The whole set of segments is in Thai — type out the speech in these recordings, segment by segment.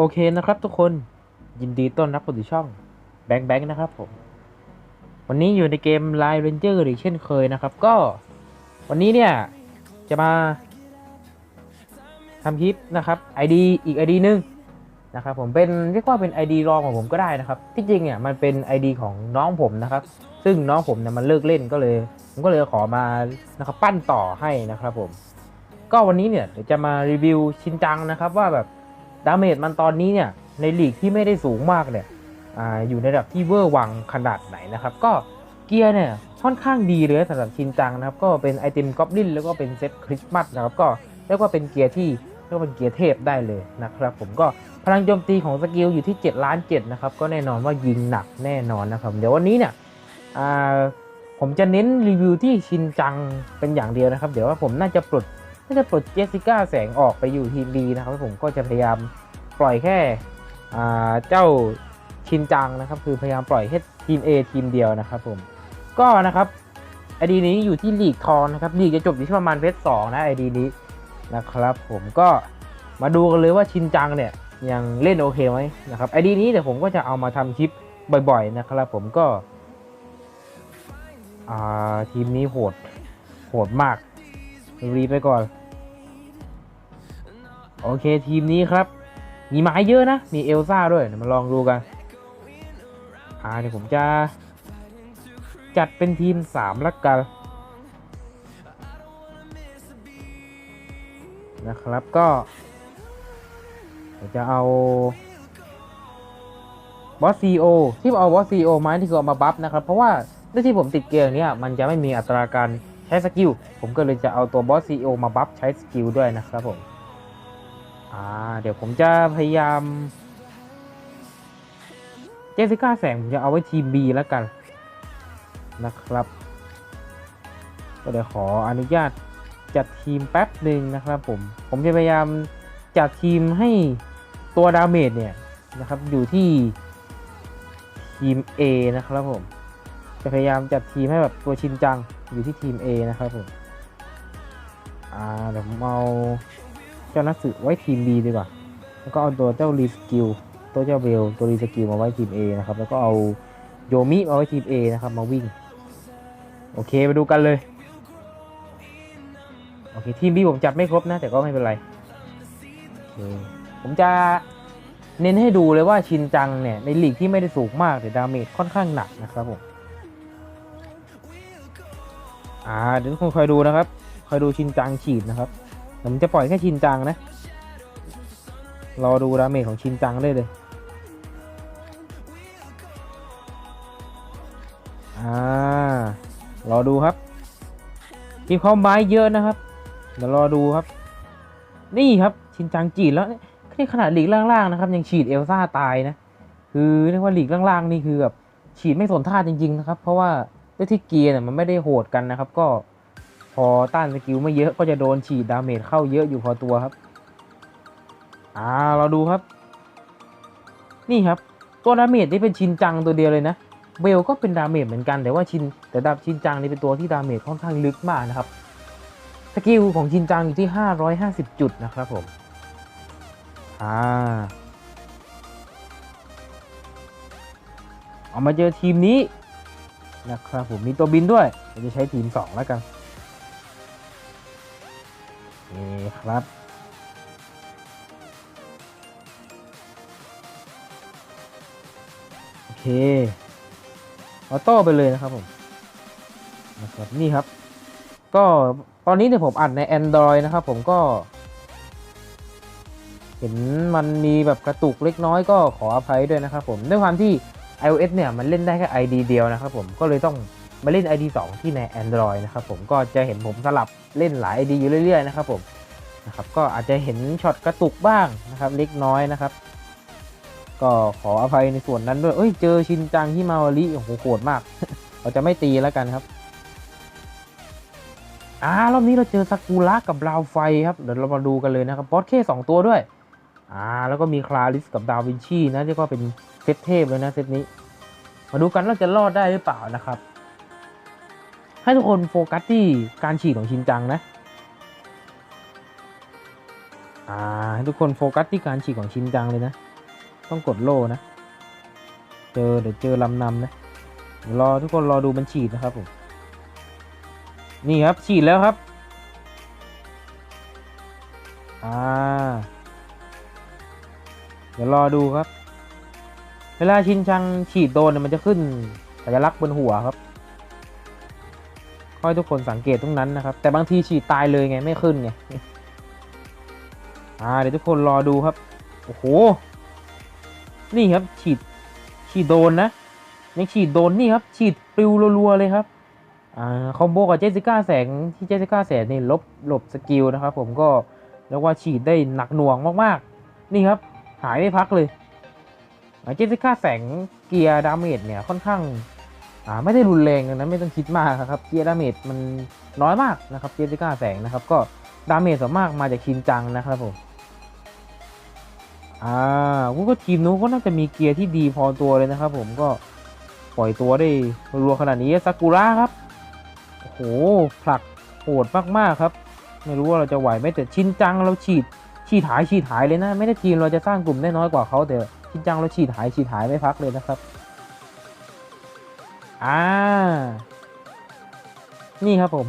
โอเคนะครับทุกคนยินดีต้อนรับเข้าสู่ช่องแบงค์แบงค์นะครับผม วันนี้อยู่ในเกม Line Ranger อีกเช่นเคยนะครับ ก็วันนี้เนี่ยจะมาทำคลิปนะครับ ID อีก ID หนึงนะครับผมเป็นเรียกว่าเป็น ID รองของผมก็ได้นะครับที่จริงเนี่ยมันเป็น ID ของน้องผมนะครับ ซึ่งน้องผมเนี่ยมันเลิกเล่นก็เลย ผมก็เลยขอมานะครับปั้นต่อให้นะครับผม ก็วันนี้เนี่ยจะมารีวิวชินจังนะครับว่าแบบ ดาเมจมันตอนนี้เนี่ยในลีกที่ไม่ได้สูงมากเนี่ยอาอยู่ในระดับที่เวอร์วังขนาดไหนนะครับ ก็เกียร์เนี่ยค่อนข้างดีเลยสำหรับชินจังนะครับ ก็เป็นไอเทมกอบลินแล้วก็เป็นเซตคริสต์มาสนะครับ ก็เรียกว่าเป็นเกียร์ที่เรียกว่าเป็นเกียร์เทพได้เลยนะครับ ผมก็พลังโจมตีของสกิลอยู่ที่7ล้าน7นะครับ ก็แน่นอนว่ายิงหนักแน่นอนนะครับ เดี๋ยววันนี้เนี่ยอ่าผมจะเน้นรีวิวที่ชินจังเป็นอย่างเดียวนะครับ เดี๋ยวว่าผมน่าจะปลด ถ้าจะปลดเจสสิก้าแสงออกไปอยู่ทีมดีนะครับ ผมก็จะพยายามปล่อยแค่เจ้าชินจังนะครับ คือพยายามปล่อยแค่ทีม A ทีมเดียวนะครับผมก็นะครับไอดีนี้อยู่ที่ลีกทองนะครับลีกจะจบอยู่ที่ประมาณเพชรสองนะไอดีนี้นะครับ ผมก็มาดูกันเลยว่าชินจังเนี่ยยังเล่นโอเคไหมนะครับไอดีนี้เดี๋ยวผมก็จะเอามาทำคลิปบ่อย ๆ นะครับ ผมก็ทีมนี้โหดโหดมากรีไปก่อน โอเคทีมนี้ครับ มีไม้เยอะนะ มีเอลซ่าด้วยเดี๋ยวมาลองดูกัน อ่าเดี๋ยวผมจะจัดเป็นทีมสามละกันนะครับก็จะเอาบอสซีโอที่เอาบอสซีโอไม้ที่คือเอามาบัฟนะครับ เพราะว่าด้วยที่ผมติดเกมเนี้ยมันจะไม่มีอัตราการใช้สกิลผมก็เลยจะเอาตัวบอสซีโอมาบัฟใช้สกิลด้วยนะครับผม อ่า เดี๋ยวผมจะพยายาม เจสิก้าแสงผมจะเอาไว้ทีม B แล้วกัน นะครับ ก็เดี๋ยวขออนุญาตจัดทีมแป๊บหนึ่งนะครับผม ผมจะพยายามจัดทีมให้ตัวดาเมจเนี่ยนะครับอยู่ที่ทีม A นะครับผม จะพยายามจัดทีมให้แบบตัวชินจังอยู่ที่ทีม A นะครับผม อ่าเดี๋ยวผมเอา เจ้านักสืบไว้ทีม B ดีกว่า แล้วก็เอาตัวเจ้ารีสกิลตัวเจ้าเบลตัวรีสกิลมาไว้ทีม A นะครับ แล้วก็เอาโยมิมาไว้ทีม A นะครับ มาวิ่ง โอเคไปดูกันเลย โอเค ทีม B ผมจับไม่ครบนะ แต่ก็ไม่เป็นไร ผมจะเน้นให้ดูเลยว่าชินจังเนี่ย ในลีกที่ไม่ได้สูงมาก แต่ดาเมจค่อนข้างหนักนะครับผม อ่า เดี๋ยวทุกคนคอยดูนะครับ คอยดูชินจังฉีดนะครับ ผมจะปล่อยแค่ชินจังนะ รอดูดาเมจของชินจังได้เลยอ่ารอดูครับทีมเขาไม้เยอะนะครับ เดี๋ยวรอดูครับ นี่ครับชินจังจีดแล้วนี่ขนาดหลีกล่างๆนะครับ ยังฉีดเอลซ่าตายนะ คือเรียกว่าหลีกล่างๆนี่คือแบบฉีดไม่สนท่าจริงๆนะครับ เพราะว่าด้วยที่เกียร์เนี่ยมันไม่ได้โหดกันนะครับ ก็ อต้านสกิลไม่เยอะก็จะโดนฉีดดาเมจเข้าเยอะอยู่พอตัวครับ อ่าเราดูครับ นี่ครับ ตัวดาเมจนี่เป็นชินจังตัวเดียวเลยนะ เบลก็เป็นดาเมจเหมือนกันแต่ว่าชินแต่ดาบชินจังนี่เป็นตัวที่ดาเมจค่อนข้างลึกมากนะครับ สกิลของชินจังอยู่ที่ 550 จุดนะครับผม อ่าเอามาเจอทีมนี้นะครับผมมีตัวบินด้วยเราจะใช้ทีม 2 แล้วกัน นี่ครับ โอเคออโต้ไปเลยนะครับผมนะครับนี่ครับ ก็ตอนนี้เนี่ยผมอัดใน Android นะครับผมก็ เห็นมันมีแบบกระตุกเล็กน้อยก็ขออภัยด้วยนะครับผมด้วยความที่ iOS เนี่ยมันเล่นได้แค่ ID เดียวนะครับผมก็เลยต้อง มาเล่น ID 2 ที่ใน Android นะครับผมก็จะเห็นผมสลับเล่นหลาย ID อยู่เรื่อยๆนะครับผมนะครับก็อาจจะเห็นช็อตกระตุกบ้างนะครับเล็กน้อยนะครับ ก็ขออภัยในส่วนนั้นด้วยเอ้ยเจอชินจังที่มาวาริโอ้โหโหดมาก เราจะไม่ตีแล้วกันครับอ่ารอบนี้เราเจอซากุระกับราวไฟครับเดี๋ยวเรามาดูกันเลยนะครับบอสเคสองตัวด้วยอ่าแล้วก็มีคลาริสกับดาวินชีนะเรียกว่าเป็นเซตเทพเลยนะเซตนี้ มาดูกันว่าจะรอดได้หรือเปล่านะครับ ให้ทุกคนโฟกัสที่การฉีดของชินจังนะอ่าให้ทุกคนโฟกัสที่การฉีดของชินจังเลยนะ ต้องกดโล่นะ เจอเดี๋ยวเจอลำนำนะเดี๋ยวรอทุกคนรอดูมันฉีดนะครับผมนี่ครับฉีดแล้วครับอ่าเดี๋ยวรอดูครับ เวลาชินชังฉีดโดนมันจะขึ้นสัญลักษณ์บนหัวครับ ค่อยทุกคนสังเกตตรงนั้นนะครับ แต่บางทีฉีดตายเลยไงไม่ขึ้นไงอ่าเดี๋ยวทุกคนรอดูครับ โอ้โห นี่ครับฉีดฉีดโดนนะยังฉีดโดนนี่ครับ ฉีดปลิวรัวๆเลยครับอ่าคอมโบกับเจสสิก้าแสงที่เจสสิก้าแสงนี่ลบหลบสกิลนะครับ ผมก็เรียกว่าฉีดได้หนักหน่วงมากๆ นี่ครับหายไม่พักเลยเจสสิก้าแสงเกียร์ดาเมจเนี่ยค่อนข้าง ไม่ได้รุนแรงนะไม่ต้องคิดมากครับเกียร์ดาเมจมันน้อยมากนะครับเจสสิก้าแสงนะครับ ก็ดาเมจส่วนมากมาจากชินจังนะครับผมอ่าผมก็ทีมนู้นก็น่าจะมีเกียร์ที่ดีพอตัวเลยนะครับ ผมก็ปล่อยตัวได้รัวขนาดนี้ซากุระครับโอ้โหผลักโหดมากๆครับ ไม่รู้ว่าเราจะไหวไหมแต่ชินจังเราฉีดฉีดหายฉีดหายเลยนะ ไม่ได้ทีมเราจะสร้างกลุ่มได้น้อยกว่าเขาแต่ชินจังเราฉีดหายฉีดหายไม่พักเลยนะครับ อ่า นี่ครับผม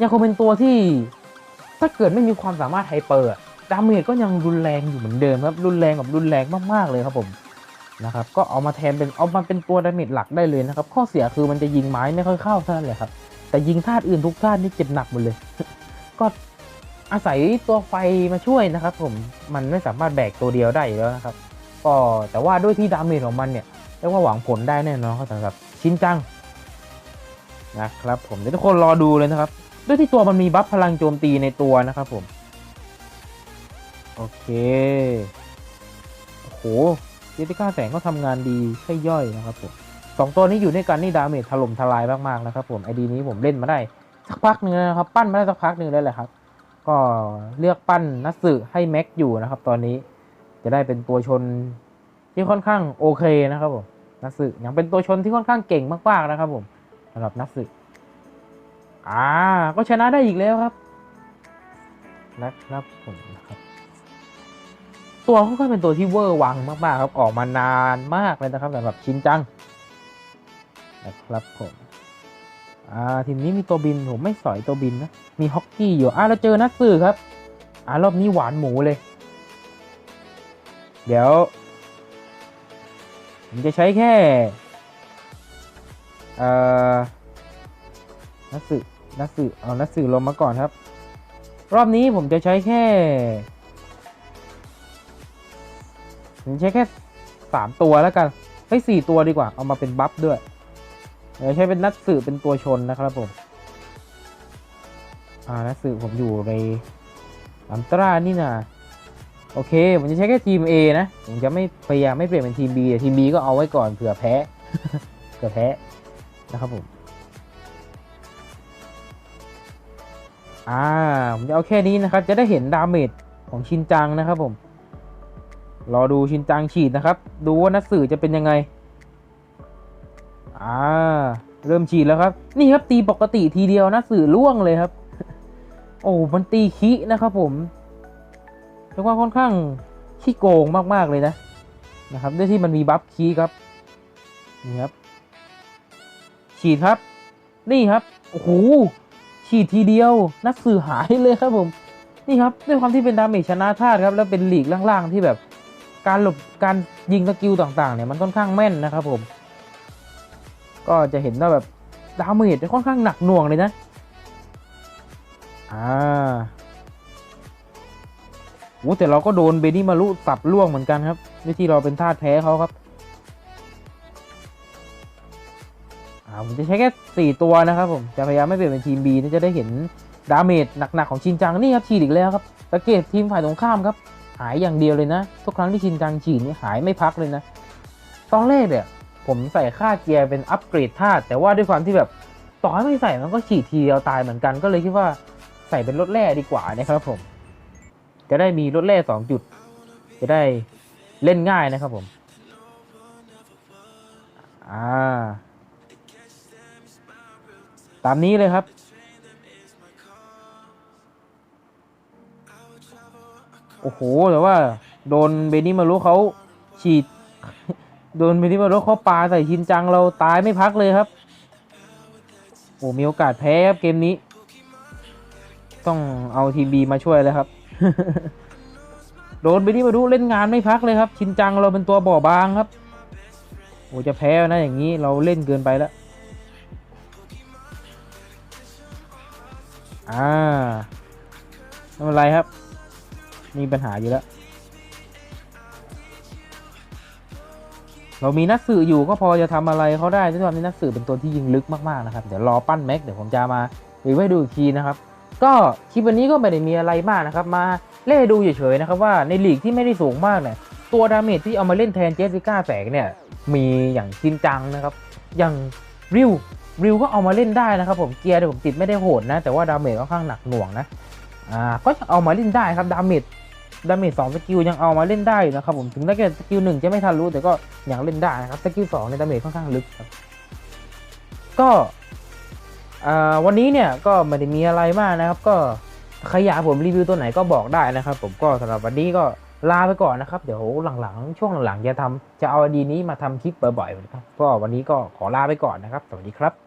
ยังคงเป็นตัวที่ ถ้าเกิดไม่มีความสามารถไฮเปอร์ดาเมจก็ยังรุนแรงอยู่เหมือนเดิมครับ รุนแรงแบบรุนแรงมากๆเลยครับผมนะครับ ก็เอามาแทนเป็นเอามาเป็นตัวดาเมจหลักได้เลยนะครับ ข้อเสียคือมันจะยิงไม้ไม่ค่อยเข้าเท่านั้นแหละครับ แต่ยิงธาตุอื่นทุกธาตุนี่เจ็บหนักหมดเลย ก็อาศัยตัวไฟมาช่วยนะครับ ผม มันไม่สามารถแบกตัวเดียวได้แล้วนะครับ ก็แต่ว่าด้วยที่ดาเมจของมันเนี่ยเรียกว่าหวังผลได้แน่นอนครับสำหรับ ชินจังนะครับผมเดี๋ยวทุกคนรอดูเลยนะครับ ด้วยที่ตัวมันมีบัฟพลังโจมตีในตัวนะครับผม โอเคโอ้โหเจติก้าแสงก็ทำงานดีใช่ย่อยนะครับผมสองตัวนี้อยู่ด้วยกันนี่ดาเมจถล่มทลายมากๆนะครับผมไอดีนี้ผมเล่นมาได้สักพักหนึ่งแล้วนะครับ ปั้นมาได้สักพักหนึ่งแล้วแหละครับ ก็เลือกปั้นนัสึให้แม็กอยู่นะครับ ตอนนี้จะได้เป็นตัวชนที่ค่อนข้างโอเคนะครับผม นัสึยังเป็นตัวชนที่ค่อนข้างเก่งมากๆนะครับผมสำหรับนัสึอ่า ก็ชนะได้อีกแล้วครับนะครับผมนะครับ ตัวเขาก็เป็นตัวที่เวอร์วังมากๆครับออกมานานมากเลยนะครับสำหรับชินจังนะครับผมอ่าทีมนี้มีตัวบินผมไม่สอยตัวบินนะมีฮอกกี้อยู่อ่าเราเจอนักสื่อครับอ่ารอบนี้หวานหมูเลย เดี๋ยว ผมจะใช้แค่เอ่อนักสืนักสืเอานักสืลงมาก่อนครับ รอบนี้ผมจะใช้แค่ผมใช้แค่สามตัวแล้วกันเฮ้สี่ตัวดีกว่าเอามาเป็นบัฟด้วยเดี๋ยวใช้เป็นนัดสื่อเป็นตัวชนนะครับผมอ่านัดสื่อผมอยู่ในอัมตรานี่นะ โอเค ผมจะใช้แค่ทีม A นะ ผมจะไม่พยายามไม่เปลี่ยนเป็นทีม B แต่ทีม B ก็เอาไว้ก่อนเผื่อแพ้ เผื่อแพ้นะครับผม อ่า ผมจะเอาแค่นี้นะครับ จะได้เห็นดาเมจของชินจังนะครับผม รอดูชินจังฉีดนะครับ ดูว่านักสื่อจะเป็นยังไง อ่า เริ่มฉีดแล้วครับ นี่ครับตีปกติทีเดียวนักสื่อล่วงเลยครับ โอ้ มันตีคินะครับผม รียกว่าค่อนข้างขี้โกงมากๆเลยนะนะครับด้วยที่มันมีบัฟคีครับนี่ครับ ฉีดครับ นี่ครับโอ้โหฉีดทีเดียวนักสื่อหายเลยครับผมนี่ครับด้วยความที่เป็นดาเมจชนะธาตุครับแล้วเป็นหลีกล่างๆที่แบบการหลบการยิงสกิลต่างๆเนี่ยมันค่อนข้างแม่นนะครับผม ก็จะเห็นว่าแบบดาเมจจะค่อนข้างหนักหน่วงเลยนะอ่า โอ้แต่เราก็โดนเบนี่มารุสับล่วงเหมือนกันครับด้วยที่เราเป็นทาแพ้เขาครับอ่าผมจะใช้แค่สี่ตัวนะครับผมจะพยายามไม่เปลี่ยนเป็นทีม B นี่จะได้เห็นดาเมจหนักๆของชินจังนี่ครับฉีดอีกแล้วครับสังเกตทีมฝ่ายตรงข้ามครับ หายอย่างเดียวเลยนะ ทุกครั้งที่ชินจังฉีดนี่หายไม่พักเลยนะ ตอนแรกเนี่ยผมใส่ค่าเกียร์เป็นอัปเกรดธาตุแต่ว่าด้วยความที่แบบต่อให้ไม่ใส่มันก็ฉีดทีเดียวตายเหมือนกันก็เลยคิดว่าใส่เป็นรถแร่ดีกว่านะครับผม จะได้มีรถแร่สองจุด จะได้เล่นง่ายนะครับผม อ่า ตามนี้เลยครับ โอ้โห แต่ว่า โดนเบนี่มารุเขาฉีด โดนมินิมารุเขาปาใส่ชินจังเราตายไม่พักเลยครับ โอ้มีโอกาสแพ้ครับเกมนี้ ต้องเอาทีมบีมาช่วยแล้วครับ โดนมินิมารุเล่นงานไม่พักเลยครับ ชินจังเราเป็นตัวบ่อบางครับโอ้จะแพ้นะอย่างนี้เราเล่นเกินไปแล้วอ่าไม่เป็นไรครับ มีปัญหาอยู่แล้ว เรามีนักสื่ออยู่ก็พอจะทำอะไรเขาได้ด้วยความที่นักสื่อเป็นตัวที่ยิงลึกมากๆนะครับ เดี๋ยวรอปั้นแม็กเดี๋ยวผมจะมารีวิวให้ดูอีกทีนะครับ ก็คลิปวันนี้ก็ไม่ได้มีอะไรมากนะครับ มาเล่ดูเฉยๆนะครับว่าในลีกที่ไม่ได้สูงมากเนี่ยตัวดาเมจที่เอามาเล่นแทนเจสสิก้าแสงเนี่ยมีอย่างชินจังนะครับ อย่างริวริวก็เอามาเล่นได้นะครับผมเกียร์เนี่ยผมติดไม่ได้โหดนะ แต่ว่าดาเมจค่อนข้างหนักหน่วงนะอ่าก็ยังเอามาเล่นได้ครับดาเมจดาเมจสองสกิลยังเอามาเล่นได้นะครับผมถึงแม้แค่สกิลหนึ่งจะไม่ทันรู้แต่ก็ยังเล่นได้นะครับสกิลสองในดาเมจค่อนข้างลึกครับก็ วันนี้เนี่ยก็ไม่ได้มีอะไรมากนะครับ ก็ใครอยากผมรีวิวตัวไหนก็บอกได้นะครับ ผมก็สำหรับวันนี้ก็ลาไปก่อนนะครับ เดี๋ยวหลังๆ ช่วงหลังๆจะทำจะเอาดีนี้มาทำคลิปบ่อยๆนะครับก็วันนี้ก็ขอลาไปก่อนนะครับ สวัสดีครับ